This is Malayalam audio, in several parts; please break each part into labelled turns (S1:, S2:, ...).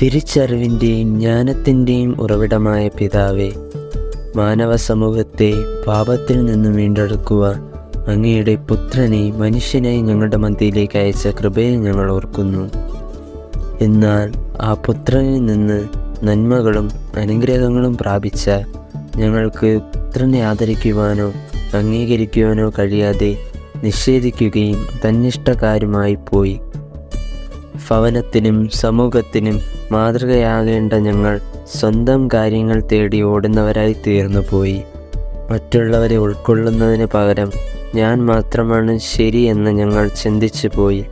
S1: തിരിച്ചറിവിന്റെയും ജ്ഞാനത്തിന്റെയും ഉറവിടമായ പിതാവേ മാനവ സമൂഹത്തെ പാപത്തിൽ നിന്നും വീണ്ടെടുക്കുവാൻ അങ്ങയുടെ പുത്രനെ മനുഷ്യനായി ഞങ്ങളുടെ മധ്യയിലേക്ക് അയച്ച കൃപയെ ഞങ്ങൾ ഓർക്കുന്നു. എന്നാൽ ആ പുത്രനിൽ നിന്ന് നന്മകളും അനുഗ്രഹങ്ങളും പ്രാപിച്ച ഞങ്ങൾക്ക് പുത്രനെ ആദരിക്കുവാനോ അംഗീകരിക്കുവാനോ കഴിയാതെ നിഷേധിക്കുകയും തന്നിഷ്ടക്കാരുമായി പോയി ഭവനത്തിനും സമൂഹത്തിനും മാതൃകയാകേണ്ട ഞങ്ങൾ സ്വന്തം കാര്യങ്ങൾ തേടി ഓടുന്നവരായി തീർന്നു പോയി. മറ്റുള്ളവരെ ഉൾക്കൊള്ളുന്നതിന് പകരം ഞാൻ മാത്രമാണ് ശരിയെന്ന് ഞങ്ങൾ ചിന്തിച്ചു പോയി.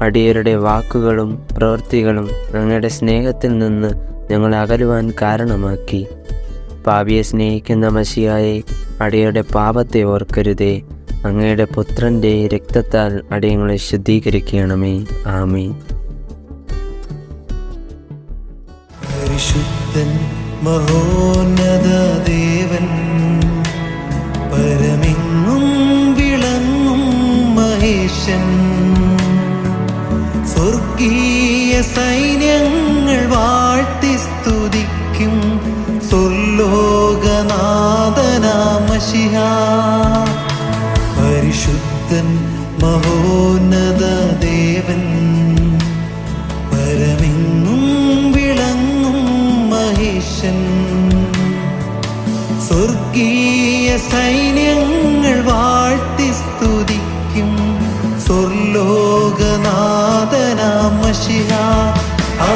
S1: അടിയരുടെ വാക്കുകളും പ്രവൃത്തികളും അങ്ങയുടെ സ്നേഹത്തിൽ നിന്ന് ഞങ്ങൾ അകലുവാൻ കാരണമാക്കി. പാപിയെ സ്നേഹിക്കുന്ന മഷിയായെ അടിയുടെ പാപത്തെ ഓർക്കരുതേ. അങ്ങയുടെ പുത്രന്റെ രക്തത്താൽ അടിയങ്ങളെ ശുദ്ധീകരിക്കണമേ. ആമേ
S2: പരിശുദ്ധൻ മഹോന്നത ദേവൻ. പരമെങ്ങും വിളങ്ങും മഹേശൻ. സ്വർഗീയ സൈന്യങ്ങൾ വാഴ്ത്തി സ്തുതിക്കും. സ്വർലോകനാഥനാമശിഹ. പരിശുദ്ധൻ മഹോന്നത ദേവൻ. മഹേശൻ സ്വർഗീയ സൈന്യങ്ങൾ വാഴ്ത്തി സ്തുതിക്കും. സ്വർലോകനാഥനാമശിഹ ആ